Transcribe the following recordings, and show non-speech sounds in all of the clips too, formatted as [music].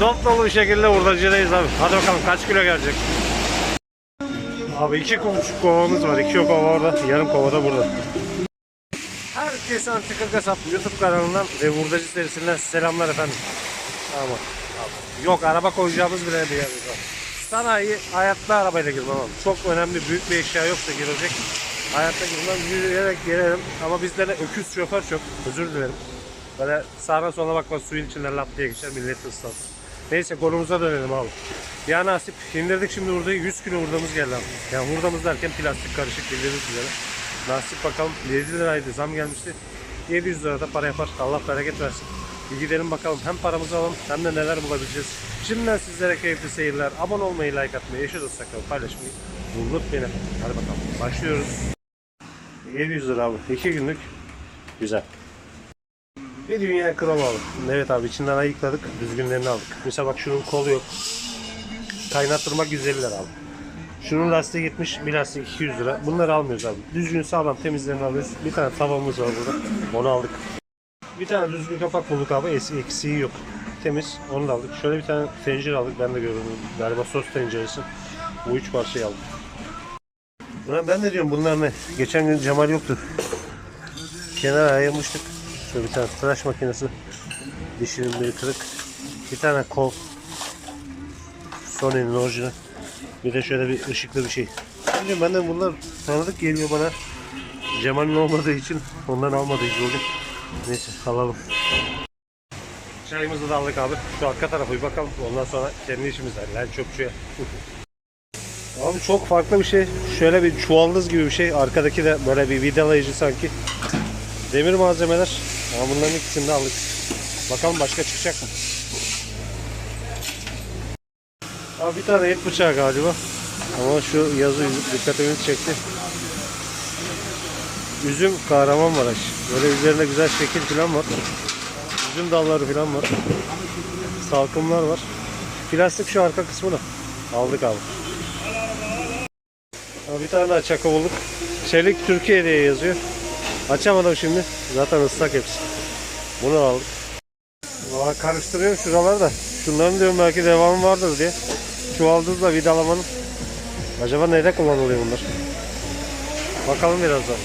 Dop dolu bir şekilde hurdacıdayız abi. Hadi bakalım kaç kilo gelecek? Abi iki buçuk kovamız var. İki kova orada. Yarım kova da burada. Herkese Antika Kasap YouTube kanalından ve Hurdacı serisinden selamlar efendim. Abi. Yok araba koyacağımız bile bir yer yok. Sanayi hayatta arabayla girmem abi. Çok önemli büyük bir eşya yoksa girecek. Hayatta girmem yürüyerek girerim. Ama bizde de öküz şoför çok. Özür dilerim. Böyle sağına sola bakma suyun içinden lap diye geçer millet ıslansın. Neyse konumuza dönelim abi. Ya nasip indirdik şimdi hurdayı 100 kilo hurdamız geldi abi. Yani hurdamız derken plastik karışık bildiğiniz üzere. Nasip bakalım 7 liraydı zam gelmişti. 700 lira da para yapar. Allah bereket versin. Bir gidelim bakalım hem paramızı alalım hem de neler bulabileceğiz. Şimdiden sizlere keyifli seyirler. Abone olmayı, like atmayı, eşe dostlarla paylaşmayı unutmayın. Hadi bakalım başlıyoruz. 700 lira abi. 2 günlük. Güzel. Bir dünya krom aldık. Evet abi içinden ayıkladık. Düzgünlerini aldık. Mesela bak şunun kolu yok. Kaynattırmak 150 lira abi. Şunun lastiği gitmiş. Bir lastik 200 lira. Bunları almıyoruz abi. Düzgün sağlam temizlerini alıyoruz. Bir tane tavamız var burada. Onu aldık. Bir tane düzgün kapak bulduk abi. Eksiği yok. Temiz. Onu da aldık. Şöyle bir tane tencere aldık. Ben de gördüm. Galiba sos tenceresi. Bu üç parçayı aldık. Ulan ben de diyorum bunlar ne? Geçen gün Cemal yoktu. Kenara ayırmıştık. Şöyle bir tane tıraş makinesi. Dişinin biri kırık. Bir tane kol. Sony'nin orijinal. Bir de şöyle bir ışıklı bir şey. Bilmiyorum benden bunlar tanıdık geliyor bana. Cemal'in olmadığı için ondan almadık bugün. Neyse alalım. Çayımızı da aldık abi. Şu arka tarafa bir bakalım. Ondan sonra kendi işimiz var. Lan çöpçüye. [laughs] Abi çok farklı bir şey. Şöyle bir çuvaldız gibi bir şey. Arkadaki de böyle bir vidalayıcı sanki. Demir malzemeler. Ama bunların ikisini de aldık. Bakalım başka çıkacak mı? Abi bir tane et bıçağı galiba. Ama şu yazı dikkatimi çekti. Üzüm Kahramanmaraş. Böyle üzerinde güzel şekil falan var. Üzüm dalları falan var. Salkımlar var. Plastik şu arka kısmı da. Aldık. Abi bir tane daha çaka bulduk. Çelik Türkiye diye yazıyor. Açamadım şimdi. Zaten ıslak hepsi. Bunu aldık. Valla karıştırıyorum şuraları da. Şunların diyorum belki devamı vardır diye. Çuvaldızla vidalamanın. Acaba nerede kullanılıyor bunlar? Bakalım birazdan.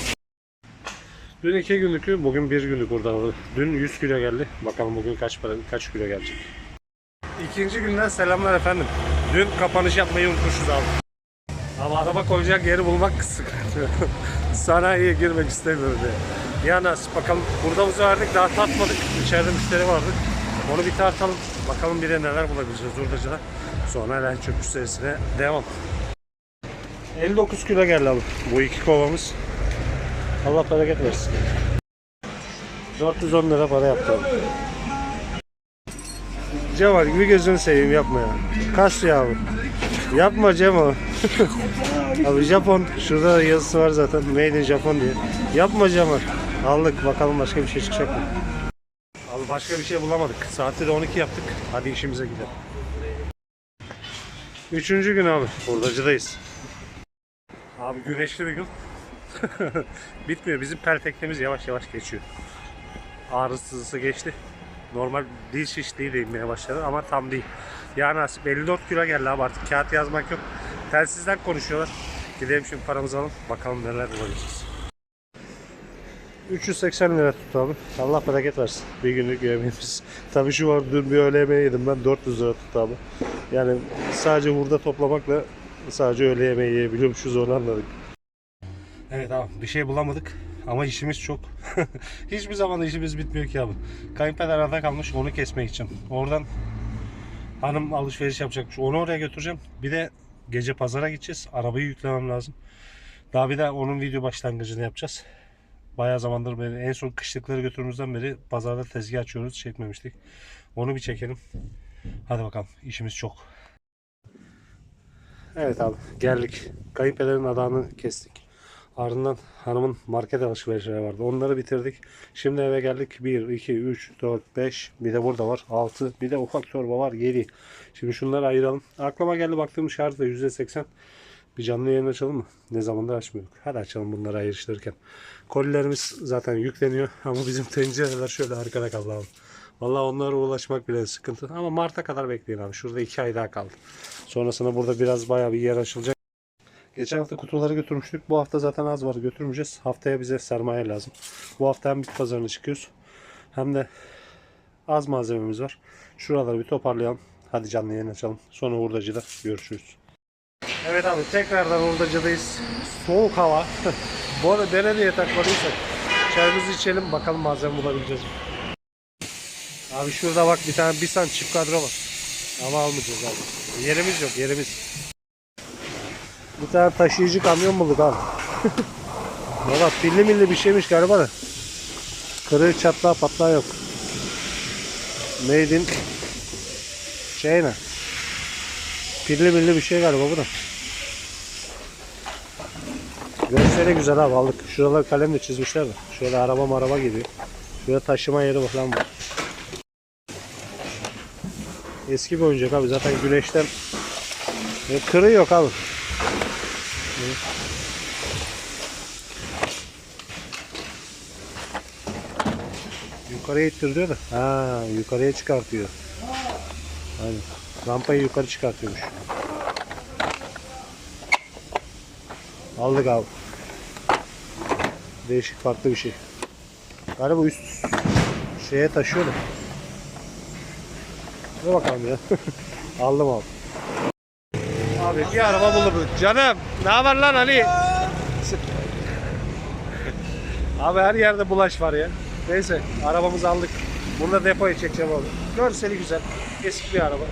Dün iki günlük, bugün bir günlük buradan aldık. Dün 100 kilo geldi. Bakalım bugün kaç para, kaç kilo gelecek. İkinci günden selamlar efendim. Dün kapanış yapmayı unutmuşuz abi. Ama araba koyacak yeri bulmak [laughs] sıkıntı. Sanayiye girmek istemiyorum diye. Ya nasip bakalım. Hurdamızı verdik daha tatmadık. İçeride müşteri vardı. Onu bir tartalım. Bakalım bir de neler bulabileceğiz hurdacıda. Sonra Elen Çöpçü serisine devam. 59 kilo geldi abi. Bu iki kovamız. Allah bereket versin. 410 lira para yaptı abi. Cemal gibi gözünü seveyim yapma ya. Kas ya abi. Yapma Cemal. [laughs] abi Japon. Şurada da yazısı var zaten. Made in Japon diye. Yapma Cemal. Aldık. Bakalım başka bir şey çıkacak mı? Abi başka bir şey bulamadık. Saati de 12 yaptık. Hadi işimize gidelim. Üçüncü gün abi. Hurdacıdayız. Abi güneşli bir gün. [laughs] Bitmiyor. Bizim perfektemiz yavaş yavaş geçiyor. Ağrısızlısı geçti. Normal dil şişliği de inmeye başladı ama tam değil. Ya nasip 54 kilo geldi abi artık kağıt yazmak yok. Telsizden konuşuyorlar. Gidelim şimdi paramızı alalım. Bakalım neler bulabileceğiz. 380 lira tuttu abi. Allah bereket versin. Bir günlük yemeğimiz. [laughs] Tabii şu var dün bir öğle yemeği yedim ben 400 lira tuttu abi. Yani sadece hurda toplamakla sadece öğle yemeği yiyebiliyormuşuz onu anladık. Evet abi bir şey bulamadık ama işimiz çok. [laughs] Hiçbir zaman işimiz bitmiyor ki abi. Kayınpeder arada kalmış onu kesmek için. Oradan hanım alışveriş yapacakmış. Onu oraya götüreceğim. Bir de gece pazara gideceğiz. Arabayı yüklemem lazım. Daha bir de onun video başlangıcını yapacağız. Bayağı zamandır beri en son kışlıkları götürdüğümüzden beri pazarda tezgah açıyoruz. Çekmemiştik. Onu bir çekelim. Hadi bakalım. işimiz çok. Evet abi geldik. Kayınpederin adağını kestik. Ardından hanımın market alışverişleri vardı. Onları bitirdik. Şimdi eve geldik. 1, 2, 3, 4, 5. Bir de burada var. 6. Bir de ufak torba var. 7. Şimdi şunları ayıralım. Aklıma geldi baktığım şarjda %80. Bir canlı yayın açalım mı? Ne zamandır açmıyorduk. Hadi açalım bunları ayrıştırırken. Kolilerimiz zaten yükleniyor. [laughs] Ama bizim tencereler şöyle arkada kaldı abi. Vallahi onlara ulaşmak bile sıkıntı. Ama Mart'a kadar bekleyin abi. Şurada iki ay daha kaldı. Sonrasında burada biraz bayağı bir yer açılacak. Geçen hafta kutuları götürmüştük. Bu hafta zaten az var götürmeyeceğiz. Haftaya bize sermaye lazım. Bu hafta hem bit pazarına çıkıyoruz. Hem de az malzememiz var. Şuraları bir toparlayalım. Hadi canlı yayın açalım. Sonra hurdacıda görüşürüz. Evet abi tekrardan hurdacıdayız. Soğuk hava. [laughs] Bu arada nereye takmadıysak çayımızı içelim bakalım malzeme bulabileceğiz? Abi şurada bak bir tane bir san çift kadro var. Ama almayacağız abi. Yerimiz yok yerimiz. Bir tane taşıyıcı kamyon bulduk abi. [laughs] Valla pilli milli bir şeymiş galiba da. Kırığı çatlağı patlağı yok. Made in China. Pilli milli bir şey galiba bu da. Görseli güzel abi aldık. Şuralar kalemle çizmişler de. Şöyle araba maraba gidiyor. Şurada taşıma yeri falan var. Eski bir oyuncak abi zaten güneşten e, kırığı yok abi. Yukarıya ittir diyor da. Ha, yukarıya çıkartıyor. Aynen. Rampayı yukarı çıkartıyormuş. Aldık abi. Değişik farklı bir şey. Galiba üst şeye taşıyor da. Dur bakalım ya. [laughs] Aldım abi. Abi bir araba buldum. Canım ne haber lan Ali? [laughs] abi her yerde bulaş var ya. Neyse arabamızı aldık. Bunu da depoya çekeceğim abi. Görseli güzel. Eski bir araba.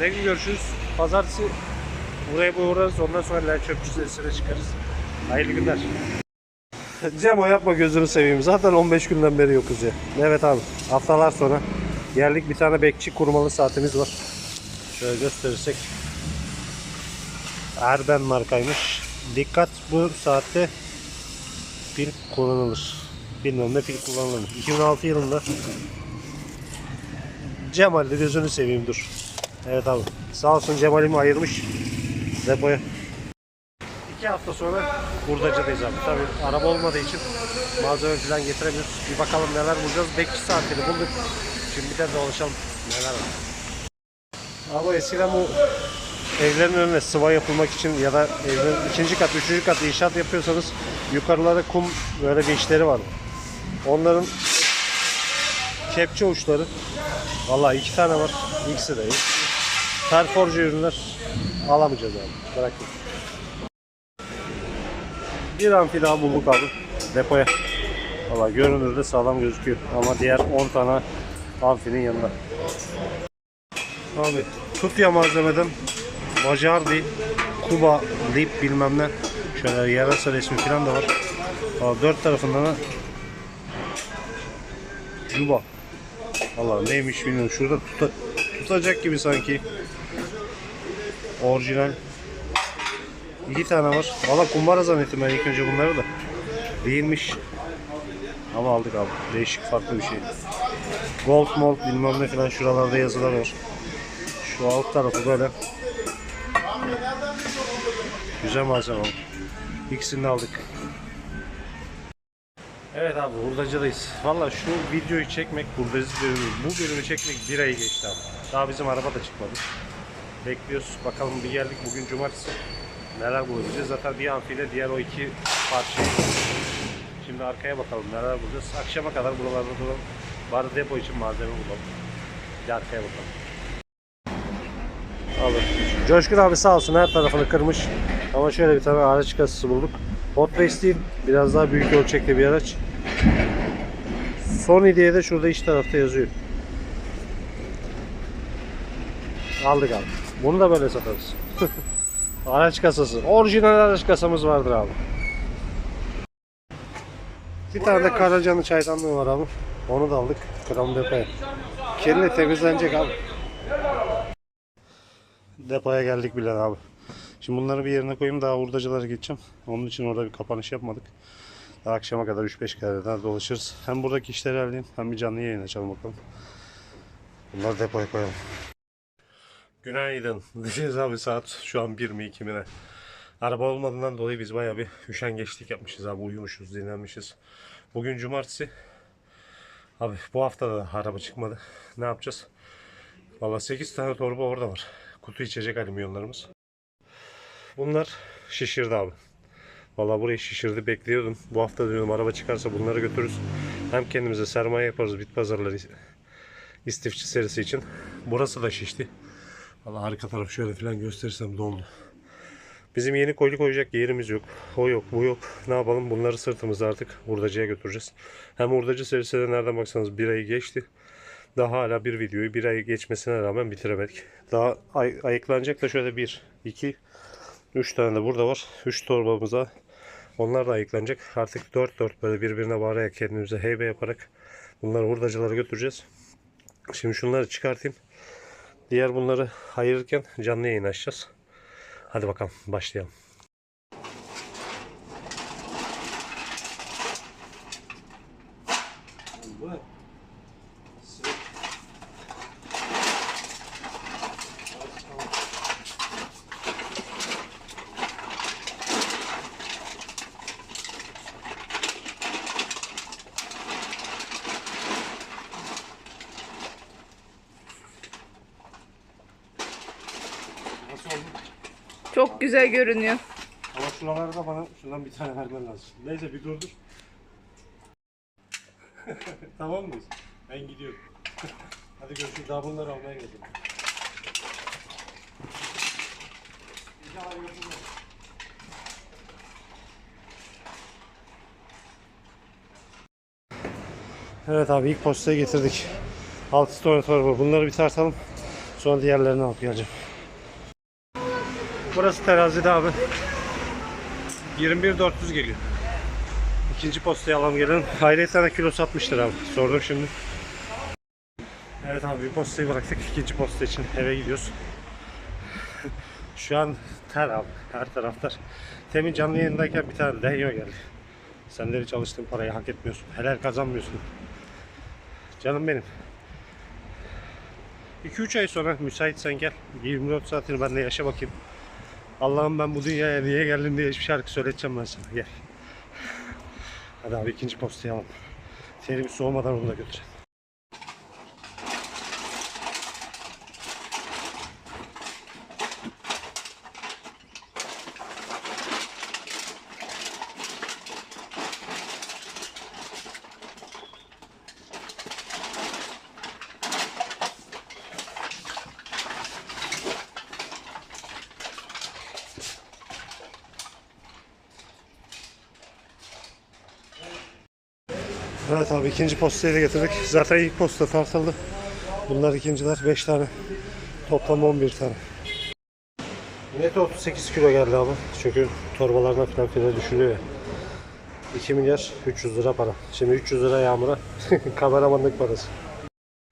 Ne gün görüşürüz? Pazartesi buraya uğrarız. Ondan sonra Len Çöpçü sesine çıkarız. Hayırlı günler. [laughs] Cemo yapma gözünü seveyim. Zaten 15 günden beri yokuz ya. Evet abi. Haftalar sonra geldik bir tane bekçi kurmalı saatimiz var. Şöyle gösterirsek. Erben markaymış. Dikkat bu saatte pil kullanılır. Bilmem ne pil kullanılır. 2006 yılında Cemal'de gözünü seveyim dur. Evet abi. Sağ olsun Cemal'imi ayırmış depoya. İki hafta sonra hurdacıdayız abi. Tabi araba olmadığı için malzeme falan getiremiyoruz. Bir bakalım neler bulacağız. Bekçi saatini bulduk. Şimdi bir de dolaşalım. Neler var. Abi eskiden bu evlerin önüne sıva yapılmak için ya da evlerin ikinci kat, üçüncü kat inşaat yapıyorsanız yukarılara kum böyle bir işleri vardı. Onların kepçe uçları Vallahi iki tane var. İkisi de iyi. Perforcu ürünler alamayacağız abi. Bırakın. Bir amfi daha bulduk abi. Depoya. Valla görünürde sağlam gözüküyor. Ama diğer 10 tane amfinin yanında. Abi tutya malzemeden Macar değil. Kuba, Lip bilmem ne. Şöyle yarasa resmi falan da var. Valla dört tarafından da Cuba. Allah neymiş bilmiyorum. Şurada tuta, tutacak gibi sanki. Orijinal. İki tane var. Valla kumbara zannettim ben ilk önce bunları da. Değilmiş. Ama aldık abi. Değişik farklı bir şey. Gold mold bilmem ne falan şuralarda yazılar var. Şu alt tarafı böyle. Güzel malzeme abi. İkisini de aldık. Evet abi hurdacıdayız. Valla şu videoyu çekmek, hurdacı bölümü, bu bölümü çekmek bir ay geçti abi. Daha bizim araba da çıkmadı. Bekliyoruz. Bakalım bir geldik bugün cumartesi. Neler bulabileceğiz. Zaten bir amfiyle diğer o iki parçayı Şimdi arkaya bakalım neler bulacağız. Akşama kadar buralarda duralım. Bari depo için malzeme bulalım. Bir arkaya bakalım. Abi. Coşkun abi sağ olsun her tarafını kırmış. Ama şöyle bir tane araç kasası bulduk. Hot Wheels değil. Biraz daha büyük ölçekli bir araç. Sony diye de şurada iç tarafta yazıyor. Aldık abi. Bunu da böyle satarız. [laughs] araç kasası. Orijinal araç kasamız vardır abi. Bir tane de Karacanlı çaydanlığı var abi. Onu da aldık. Kram depoya. Kirli temizlenecek abi. Depoya geldik bile abi. Şimdi bunları bir yerine koyayım daha hurdacılara gideceğim. Onun için orada bir kapanış yapmadık. Daha akşama kadar 3-5 kere daha dolaşırız. Hem buradaki işleri halledeyim hem bir canlı yayın açalım bakalım. Bunları depoya koyalım. Günaydın. [laughs] Diyeceğiz abi saat şu an 1 mi 2 mi ne? Araba olmadığından dolayı biz bayağı bir üşengeçlik yapmışız abi. Uyumuşuz, dinlenmişiz. Bugün cumartesi. Abi bu hafta da araba çıkmadı. Ne yapacağız? Valla 8 tane torba orada var. Kutu içecek alüminyonlarımız. Bunlar şişirdi abi. Valla burayı şişirdi bekliyordum. Bu hafta diyorum araba çıkarsa bunları götürürüz. Hem kendimize sermaye yaparız bit pazarları istifçi serisi için. Burası da şişti. Valla arka taraf şöyle falan gösterirsem doldu. Bizim yeni koli koyacak yerimiz yok. O yok, bu yok. Ne yapalım? Bunları sırtımızda artık hurdacıya götüreceğiz. Hem hurdacı serisi de nereden baksanız bir ayı geçti. Daha hala bir videoyu bir ay geçmesine rağmen bitiremedik. Daha ay- ayıklanacak da şöyle bir, iki, üç tane de burada var. Üç torbamıza onlar da ayıklanacak. Artık dört dört böyle birbirine bağırarak kendimize heybe yaparak bunları hurdacılara götüreceğiz. Şimdi şunları çıkartayım. Diğer bunları ayırırken canlı yayın açacağız. Hadi bakalım başlayalım. Nasıl oldu? Çok güzel görünüyor. Ama şuralarda bana şundan bir tane vermen lazım. Neyse bir durdur. [laughs] tamam mıyız? Ben gidiyorum. [laughs] Hadi görüşürüz. Daha bunları almaya geldim. Evet abi ilk postayı getirdik. 6 tane var. Bunları bir tartalım. Sonra diğerlerini alıp geleceğim. Burası terazide abi. 21400 geliyor. İkinci postayı alalım gelelim. Ayrıca de kilo satmıştır abi. Sordum şimdi. Evet abi bir postayı bıraktık. İkinci posta için eve gidiyoruz. Şu an ter abi. Her taraftar. Temin canlı yayındayken bir tane Denyo geldi. Senleri çalıştığın parayı hak etmiyorsun. Helal kazanmıyorsun. Canım benim. 2-3 ay sonra müsaitsen gel. 24 saatini benimle yaşa bakayım. Allah'ım ben bu dünyaya niye geldim diye hiçbir şarkı söyleteceğim ben sana. Gel. Hadi abi ikinci postayı alalım. Terim soğumadan onu da götürelim. Evet abi ikinci postayı da getirdik. Zaten ilk posta tartıldı. Bunlar ikinciler 5 tane. Toplam 11 tane. Net 38 kilo geldi abi. Çünkü torbalarına falan filan düşürüyor ya. 2 milyar 300 lira para. Şimdi 300 lira Yağmur'a [laughs] kameramanlık parası.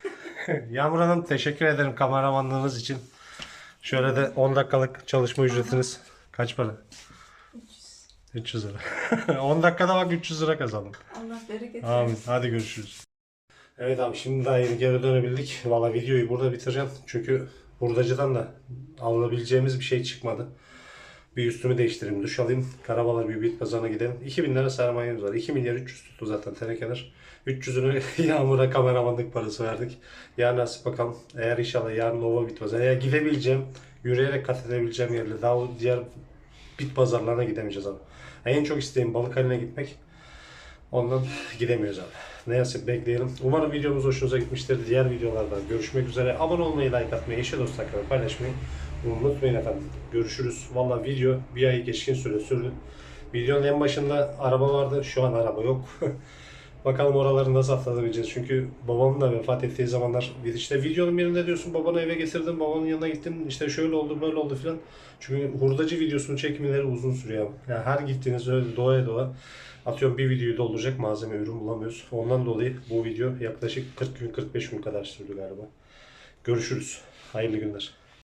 [laughs] Yağmur Hanım teşekkür ederim kameramanlığınız için. Şöyle de 10 dakikalık çalışma ücretiniz kaç para? 300 lira. [laughs] 10 dakikada bak 300 lira kazandım. Allah bereket Amin. Hadi görüşürüz. Evet abi şimdi daha yeni geri dönebildik. Valla videoyu burada bitireceğim. Çünkü hurdacıdan da alınabileceğimiz bir şey çıkmadı. Bir üstümü değiştireyim, duş alayım. Karabalar bir bit pazarına gidelim. 2000 lira sermayemiz var. 2 milyar 300 tuttu zaten tenekeler. 300'ünü [laughs] Yağmur'a kameramanlık parası verdik. Yarın nasip bakalım. Eğer inşallah yarın Nova bit pazarı. Eğer gidebileceğim, yürüyerek kat edebileceğim yerle daha diğer bit pazarlarına gidemeyeceğiz abi. En çok isteğim balık haline gitmek. Ondan gidemiyoruz abi. Ne yazık bekleyelim. Umarım videomuz hoşunuza gitmiştir. Diğer videolarda görüşmek üzere. Abone olmayı, like atmayı, eşe dost hakkında paylaşmayı unutmayın efendim. Görüşürüz. Valla video bir ay geçkin süre sürdü. Videonun en başında araba vardı. Şu an araba yok. [laughs] Bakalım oraları nasıl atlatabileceğiz. Çünkü babamın da vefat ettiği zamanlar işte videonun birinde diyorsun babanı eve getirdim, babanın yanına gittim işte şöyle oldu böyle oldu filan. Çünkü hurdacı videosunun çekimleri uzun sürüyor. Yani her gittiğiniz öyle doğaya doğa atıyorum bir videoyu dolduracak malzeme ürün bulamıyoruz. Ondan dolayı bu video yaklaşık 40 gün 45 gün kadar sürdü galiba. Görüşürüz. Hayırlı günler.